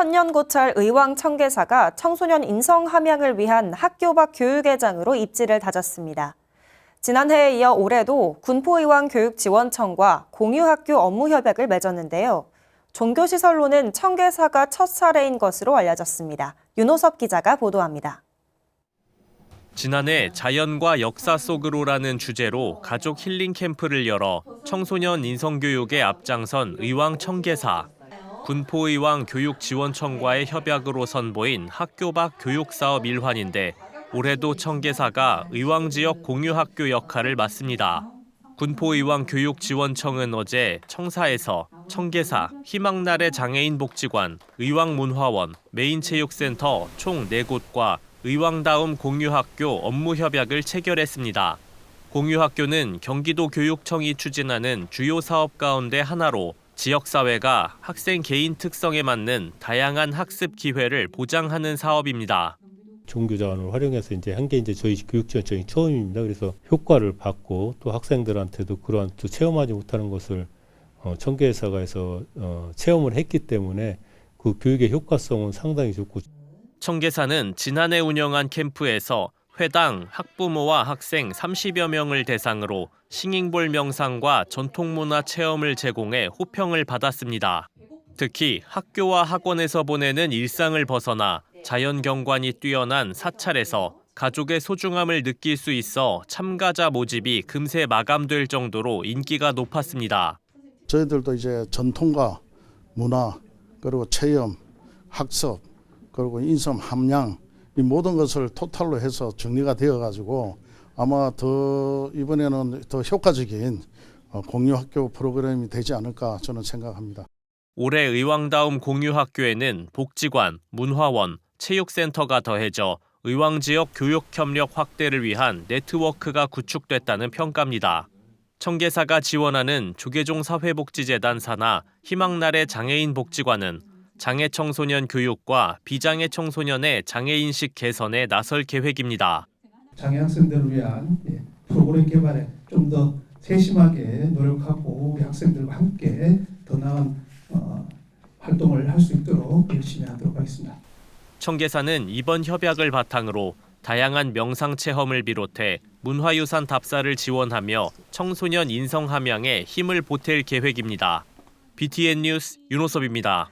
천년고찰 의왕 청계사가 청소년 인성 함양을 위한 학교 밖 교육회장으로 입지를 다졌습니다. 지난해에 이어 올해도 군포의왕 교육지원청과 공유학교 업무 협약을 맺었는데요. 종교시설로는 청계사가 첫 사례인 것으로 알려졌습니다. 윤호섭 기자가 보도합니다. 지난해 자연과 역사 속으로라는 주제로 가족 힐링 캠프를 열어 청소년 인성교육에 앞장선 의왕 청계사. 군포의왕 교육지원청과의 협약으로 선보인 학교 밖 교육사업 일환인데 올해도 청계사가 의왕 지역 공유학교 역할을 맡습니다. 군포의왕 교육지원청은 어제 청사에서 청계사, 희망날의 장애인 복지관, 의왕문화원, 메인체육센터 총 4곳과 의왕다움 공유학교 업무 협약을 체결했습니다. 공유학교는 경기도 교육청이 추진하는 주요 사업 가운데 하나로 지역사회가 학생 개인 특성에 맞는 다양한 학습 기회를 보장하는 사업입니다. 종교 자원을 활용해서 이제 한 게 이제 저희 교육지원청이 처음입니다. 그래서 효과를 받고 또 학생들한테도 그러한 또 체험하지 못하는 것을 어, 청계사가에서 어, 체험을 했기 때문에 그 교육의 효과성은 상당히 좋고 청계사는 지난해 운영한 캠프에서 회당, 학부모와 학생 30여 명을 대상으로 싱잉볼 명상과 전통문화 체험을 제공해 호평을 받았습니다. 특히 학교와 학원에서 보내는 일상을 벗어나 자연 경관이 뛰어난 사찰에서 가족의 소중함을 느낄 수 있어 참가자 모집이 금세 마감될 정도로 인기가 높았습니다. 저희들도 이제 전통과 문화 그리고 체험, 학습 그리고 인성 함양 이 모든 것을 토탈로 해서 정리가 되어 가지고 아마 더 이번에는 더 효과적인 어, 공유 학교 프로그램이 되지 않을까 저는 생각합니다. 올해 의왕다움 공유 학교에는 복지관, 문화원, 체육센터가 더해져 의왕 지역 교육 협력 확대를 위한 네트워크가 구축됐다는 평가입니다. 청계사가 지원하는 조계종 사회복지재단 산하 희망날의 장애인 복지관은 장애 청소년 교육과 비장애 청소년의 장애 인식 개선에 나설 계획입니다. 장애 학생들을 위한 예, 프로그램 개발에 좀 더 세심하게 노력하고 학생들과 함께 더 나은 어, 활동을 할 수 있도록 열심히 하도록 하겠습니다. 청계사는 이번 협약을 바탕으로 다양한 명상 체험을 비롯해 문화유산 답사를 지원하며 청소년 인성 함양에 힘을 보탤 계획입니다. BTN 뉴스 윤호섭입니다.